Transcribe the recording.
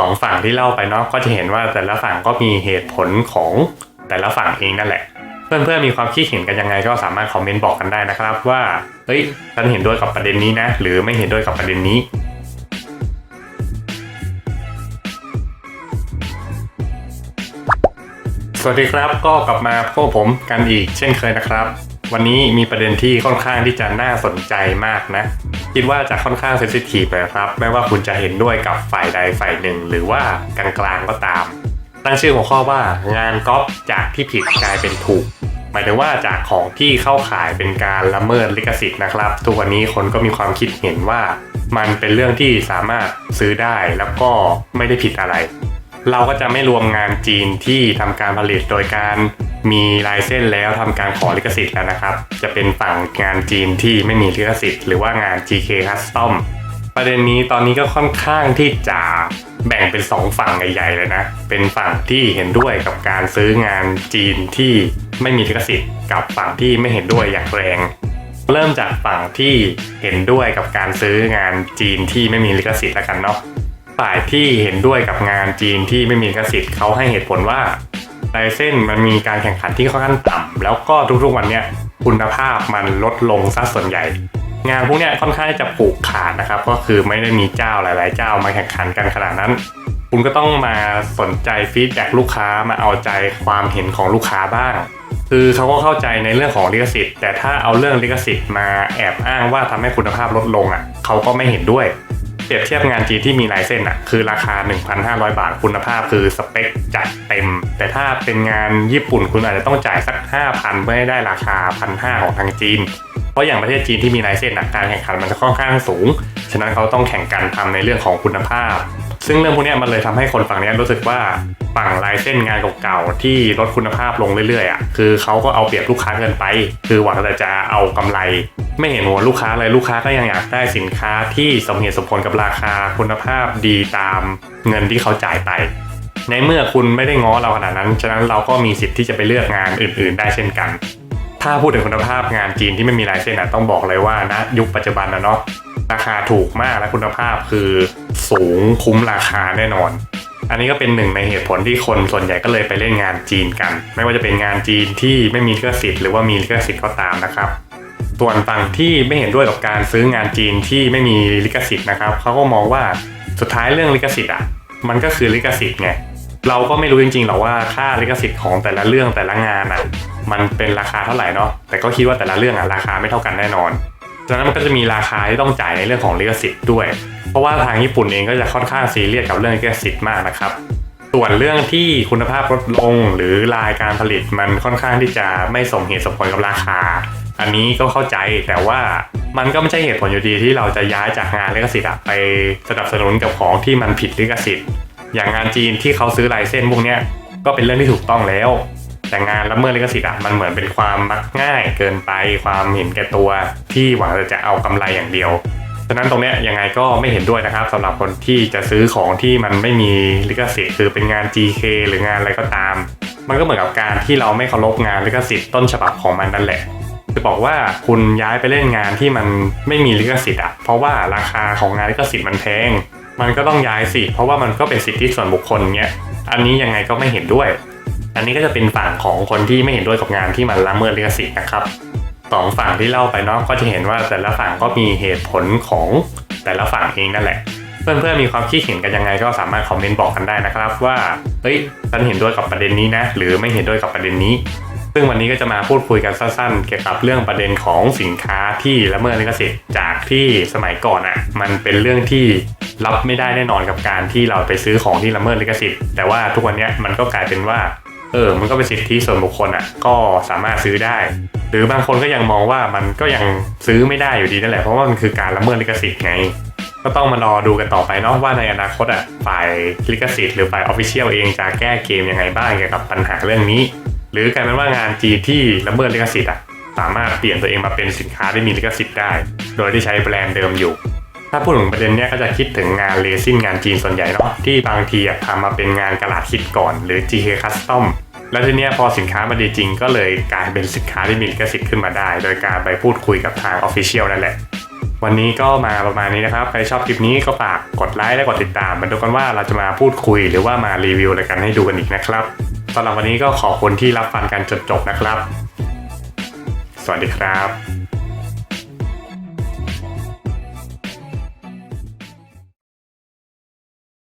สองฝั่งที่เล่าไปเนาะก็จะเห็นว่าแต่ละฝั่งก็มีเหตุผลของแต่ละฝั่งเองนั่นแหละ เพื่อนๆมีความคิดเห็นกันยังไงก็สามารถคอมเมนต์บอกกันได้นะครับ ว่าเฮ้ยฉันเห็นด้วยกับประเด็นนี้นะ หรือไม่เห็นด้วยกับประเด็นนี้สวัสดีครับก็กลับมาพบผมกันอีกเช่นเคยนะครับ วันนี้มีประเด็นที่ค่อนข้างที่จะน่าสนใจมากนะ คิดว่าจะค่อนข้างเซนซิทีฟเลยครับ ไม่ว่าคุณจะเห็นด้วยกับฝ่ายใดฝ่ายหนึ่ง หรือว่ากลางๆก็ตาม ตั้งชื่อหัวข้อว่างานก๊อปจากที่ผิดกลายเป็นถูกหมายถึงว่าจากของที่เข้าขายเป็นการละเมิดลิขสิทธิ์นะครับ ทุกวันนี้คนก็มีความคิดเห็นว่า มันเป็นเรื่องที่สามารถซื้อได้แล้วก็ไม่ได้ผิดอะไร เราก็จะไม่รวมงานจีนที่ทำการผลิตโดยการ มีลายเส้นแล้วทำการขอลิขสิทธิ์แล้วนะครับ จะเป็นฝั่งงานจีนที่ไม่มีลิขสิทธิ์หรือว่างาน GK Custom ประเด็นนี้ตอนนี้ก็ค่อนข้างที่จะแบ่งเป็น 2 ฝั่งใหญ่ๆเลยนะ เป็นฝั่งที่เห็นด้วยกับการซื้องานจีนที่ไม่มีลิขสิทธิ์กับฝั่งที่ไม่เห็นด้วยอย่างแรง เริ่มจากฝั่งที่เห็นด้วยกับการซื้องานจีนที่ไม่มีลิขสิทธิ์แล้วกันเนาะฝ่ายที่เห็นด้วยกับงานจีนที่ไม่มีลิขสิทธิ์เขาให้เหตุผลว่า ลายเส้นมันมีการแข่งขันที่ค่อนข้างต่ำแล้วก็ทุกๆวันเนี้ยคุณภาพมันลดลงซะส่วนใหญ่ งานพวกเนี้ยค่อนข้างจะผูกขาดนะครับ ก็คือไม่ได้มีเจ้าหลาย ๆ เจ้ามาแข่งขันกันขนาดนั้น คุณก็ต้องมาสนใจฟีดแบ็ลูกค้ามาเอาใจความเห็นของลูกค้าบ้าง คือเขาก็เข้าใจในเรื่องของลิขสิทธิ์แต่ถ้าเอาเรื่องลิขสิทธิ์มาแอบอ้างว่าทำให้คุณภาพลดลงอะเขาก็ไม่เห็นด้วย เปรียบเทียบงานจีนที่มีลายเส้นอะคือราคา 1,500 บาทคุณภาพคือสเปคจัดเต็ม แต่ถ้าเป็นงานญี่ปุ่นคุณอาจจะต้องจ่ายสัก 5,000เพื่อให้ได้ราคา 1,500 ของทางจีน เพราะอย่างประเทศจีนที่มีลายเส้นอะการแข่งขันมันจะค่อนข้างสูง ฉะนั้นเขาต้องแข่งกันทำในเรื่องของคุณภาพ ซึ่งเรื่องพวกนี้มันเลยทำให้คนฝั่งนี้รู้สึกว่าฝั่งลายเส้นงานเก่าๆที่ลดคุณภาพลงเรื่อยๆอะคือเขาก็เอาเปรียบลูกค้าเกินไป คือหวังแต่จะเอากำไร ไม่เห็นหัวลูกค้าเลยลูกค้าก็ยังอยากได้สินค้าที่สมเหตุสมผลกับราคาคุณภาพดีตามเงินที่เขาจ่ายไป ในเมื่อคุณไม่ได้ง้อเราขนาดนั้น ฉะนั้นเราก็มีสิทธิ์ที่จะไปเลือกงานอื่น ๆ ได้เช่นกัน ถ้าพูดถึงคุณภาพงานจีนที่ไม่มีลายเส้นอะต้องบอกเลยว่าณยุคปัจจุบันนะเนาะ ราคาถูกมากและคุณภาพคือสูงคุ้มราคาแน่นอน อันนี้ก็เป็นหนึ่งในเหตุผลที่คนส่วนใหญ่ก็เลยไปเล่นงานจีนกัน ไม่ว่าจะเป็นงานจีนที่ไม่มีลิขสิทธิ์หรือว่ามีลิขสิทธิ์ก็ตามนะครับส่วนฝั่งที่ไม่เห็นด้วยกับการซื้องานจีนที่ไม่มีลิขสิทธิ์นะครับเขาก็มองว่าสุดท้ายเรื่องลิขสิทธิ์อะมันก็คือลิขสิทธิ์ไงเราก็ไม่รู้จริงๆหรอกว่าค่าลิขสิทธิ์ของแต่ละเรื่องแต่ละงานอะมันเป็นราคาเท่าไหร่เนาะแต่ก็คิดว่าแต่ละเรื่องอะราคาไม่เท่ากันแน่นอน ฉะนั้นมันก็จะมีราคาที่ต้องจ่ายในเรื่องของลิขสิทธิ์ด้วย เพราะว่าทางญี่ปุ่นเองก็จะค่อนข้างซีเรียสกับเรื่องลิขสิทธิ์มากนะครับ ส่วนเรื่องที่คุณภาพลดลงหรือรายการผลิตมันค่อนข้างที่จะไม่สมเหตุสมผลกับราคา อันนี้ก็เข้าใจแต่ว่ามันก็ไม่ใช่เหตุผลอยู่ดีที่เราจะย้ายจากงานลิขสิทธิ์อะไปสนับสนุนกับของที่มันผิดลิขสิทธิ์ อย่างงานจีนที่เขาซื้อลายเส้นพวกนี้ก็เป็นเรื่องที่ถูกต้องแล้ว แต่งานละเมิดลิขสิทธิ์อะมันเหมือนเป็นความมักง่ายเกินไปความเห็นแก่ตัวที่หวังจะเอากำไรอย่างเดียวฉะนั้นตรงเนี้ยยังไงก็ไม่เห็นด้วยนะครับสำหรับคนที่จะซื้อของที่มันไม่มีลิขสิทธิ์คือเป็นงาน GK หรืองานอะไรก็ตาม มันก็เหมือนกับการที่เราไม่เคารพงานลิขสิทธิ์ต้นฉบับของมันนั่นแหละจะบอกว่าคุณย้ายไปเล่นงานที่มันไม่มีลิขสิทธิ์อะเพราะว่าราคาของงานลิขสิทธิ์มันแพงมันก็ต้องย้ายสิเพราะว่ามันก็เป็นสิทธิส่วนบุคคลเนี้ยอันนี้ยังไงก็ไม่เห็นด้วย อันนี้ก็จะเป็นฝั่งของคนที่ไม่เห็นด้วยกับงานที่มันละเมิดลิขสิทธิ์นะครับสองฝั่งที่เล่าไปเนาะก็จะเห็นว่าแต่ละฝั่งก็มีเหตุผลของแต่ละฝั่งเองนั่นแหละ เพื่อนๆมีความคิดเห็นกันยังไงก็สามารถคอมเมนต์บอกกันได้นะครับ ว่าเฮ้ยฉันเห็นด้วยกับประเด็นนี้นะ หรือไม่เห็นด้วยกับประเด็นนี้ ซึ่งวันนี้ก็จะมาพูดคุยกันสั้นๆ เกี่ยวกับเรื่องประเด็นของสินค้าที่ละเมิดลิขสิทธิ์จากที่สมัยก่อนอะ่ะมันเป็นเรื่องที่รับไม่ได้แน่นอนกับการที่เราไปซื้อของที่ละเมิดลิขสิทธิ์แต่ว่าทุกวันนี้มันก็กลายเป็นว่า เออ มันก็เป็นสิทธิส่วนบุคคลอะ ก็สามารถซื้อได้ หรือบางคนก็ยังมองว่ามันก็ยังซื้อไม่ได้อยู่ดีนั่นแหละ เพราะว่ามันคือการละเมิดลิขสิทธิ์ไง ก็ต้องมารอดูกันต่อไปเนาะว่าในอนาคตอะ ฝ่ายลิขสิทธิ์หรือฝ่ายออฟฟิเชียลเองจะแก้เกมยังไงบ้างเกี่ยวกับปัญหาเรื่องนี้ หรือกลายเป็นว่างานจีที่ละเมิดลิขสิทธิ์อะ สามารถเปลี่ยนตัวเองมาเป็นสินค้าที่มีลิขสิทธิ์ได้ โดยที่ใช้แบรนด์เดิมอยู่ ถ้าพูดถึงประเด็นเนี้ยก็จะคิดถึงงานเลซินงานจีนส่วนใหญ่เนาะที่บางทีอะทำมาเป็นงานกระดาษคิดก่อน หรือ GK Custom แล้วทีเนี้ยพอสินค้ามาดีจริงก็เลยกลายเป็นสินค้าที่มีลิขสิทธิ์ขึ้นมาได้ โดยการไปพูดคุยกับทาง Official นั่นแหละวันนี้ก็มาประมาณนี้นะครับ ใครชอบคลิปนี้ก็ฝากกดไลค์และกดติดตามมาดูกันว่าเราจะมาพูดคุยหรือว่ามารีวิวอะไรกันให้ดูกันอีกนะครับสำหรับวันนี้ก็ขอบคุณที่รับฟังกันจนจบนะครับ สวัสดีครับ